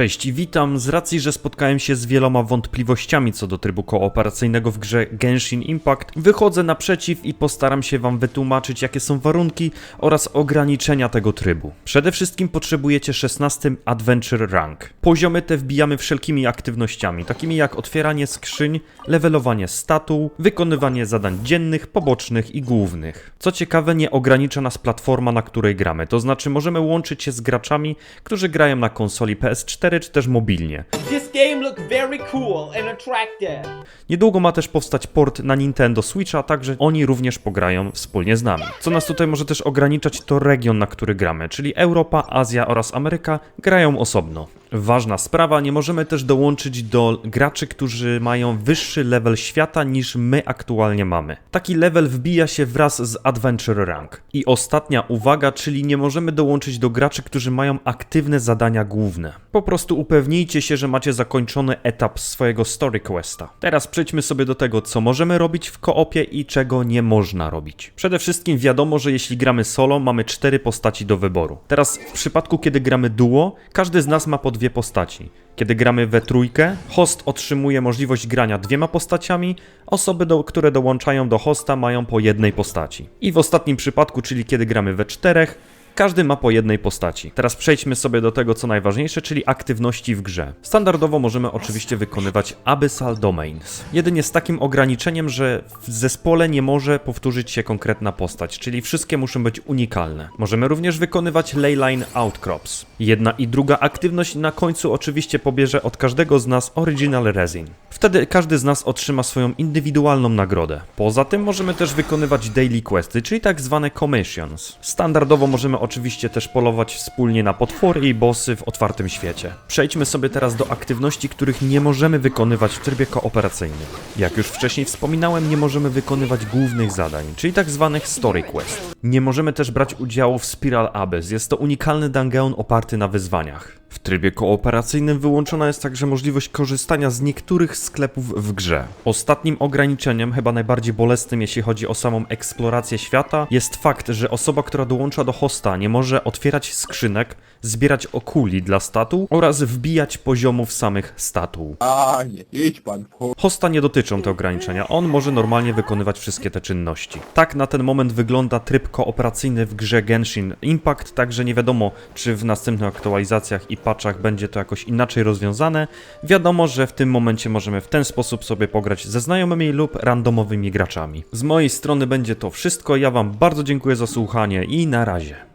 Cześć witam. Z racji, że spotkałem się z wieloma wątpliwościami co do trybu kooperacyjnego w grze Genshin Impact, wychodzę naprzeciw i postaram się Wam wytłumaczyć, jakie są warunki oraz ograniczenia tego trybu. Przede wszystkim potrzebujecie 16 Adventure Rank. Poziomy te wbijamy wszelkimi aktywnościami, takimi jak otwieranie skrzyń, levelowanie statu, wykonywanie zadań dziennych, pobocznych i głównych. Co ciekawe, nie ogranicza nas platforma, na której gramy, to znaczy możemy łączyć się z graczami, którzy grają na konsoli PS4 czy też mobilnie. Cool. Niedługo ma też powstać port na Nintendo Switcha, także oni również pograją wspólnie z nami. Co nas tutaj może też ograniczać to region, na który gramy, czyli Europa, Azja oraz Ameryka grają osobno. Ważna sprawa, nie możemy też dołączyć do graczy, którzy mają wyższy level świata niż my aktualnie mamy. Taki level wbija się wraz z Adventure Rank. I ostatnia uwaga, czyli nie możemy dołączyć do graczy, którzy mają aktywne zadania główne. Po prostu upewnijcie się, że macie zakończony etap swojego story questa. Teraz przejdźmy sobie do tego, co możemy robić w koopie i czego nie można robić. Przede wszystkim wiadomo, że jeśli gramy solo, mamy cztery postaci do wyboru. Teraz w przypadku, kiedy gramy duo, każdy z nas ma po dwie postaci. Kiedy gramy we trójkę, host otrzymuje możliwość grania dwiema postaciami, osoby, do, które dołączają do hosta mają po jednej postaci. I w ostatnim przypadku, czyli kiedy gramy we czterech, każdy ma po jednej postaci. Teraz przejdźmy sobie do tego, co najważniejsze, czyli aktywności w grze. Standardowo możemy oczywiście wykonywać Abyssal Domains. Jedynie z takim ograniczeniem, że w zespole nie może powtórzyć się konkretna postać, czyli wszystkie muszą być unikalne. Możemy również wykonywać Leyline Outcrops. Jedna i druga aktywność na końcu oczywiście pobierze od każdego z nas Original Resin. Wtedy każdy z nas otrzyma swoją indywidualną nagrodę. Poza tym możemy też wykonywać daily questy, czyli tak zwane commissions. Standardowo możemy oczywiście też polować wspólnie na potwory i bossy w otwartym świecie. Przejdźmy sobie teraz do aktywności, których nie możemy wykonywać w trybie kooperacyjnym. Jak już wcześniej wspominałem, nie możemy wykonywać głównych zadań, czyli tak zwanych story quest. Nie możemy też brać udziału w Spiral Abyss. Jest to unikalny dungeon oparty na wyzwaniach. W trybie kooperacyjnym wyłączona jest także możliwość korzystania z niektórych sklepów w grze. Ostatnim ograniczeniem, chyba najbardziej bolesnym jeśli chodzi o samą eksplorację świata, jest fakt, że osoba, która dołącza do hosta nie może otwierać skrzynek, zbierać okuli dla statu oraz wbijać poziomów samych statu. A, nie idź pan. Hosta nie dotyczą te ograniczenia, on może normalnie wykonywać wszystkie te czynności. Tak na ten moment wygląda tryb kooperacyjny w grze Genshin Impact, także nie wiadomo, czy w następnych aktualizacjach i patchach będzie to jakoś inaczej rozwiązane. Wiadomo, że w tym momencie możemy w ten sposób sobie pograć ze znajomymi lub randomowymi graczami. Z mojej strony będzie to wszystko, ja wam bardzo dziękuję za słuchanie i na razie.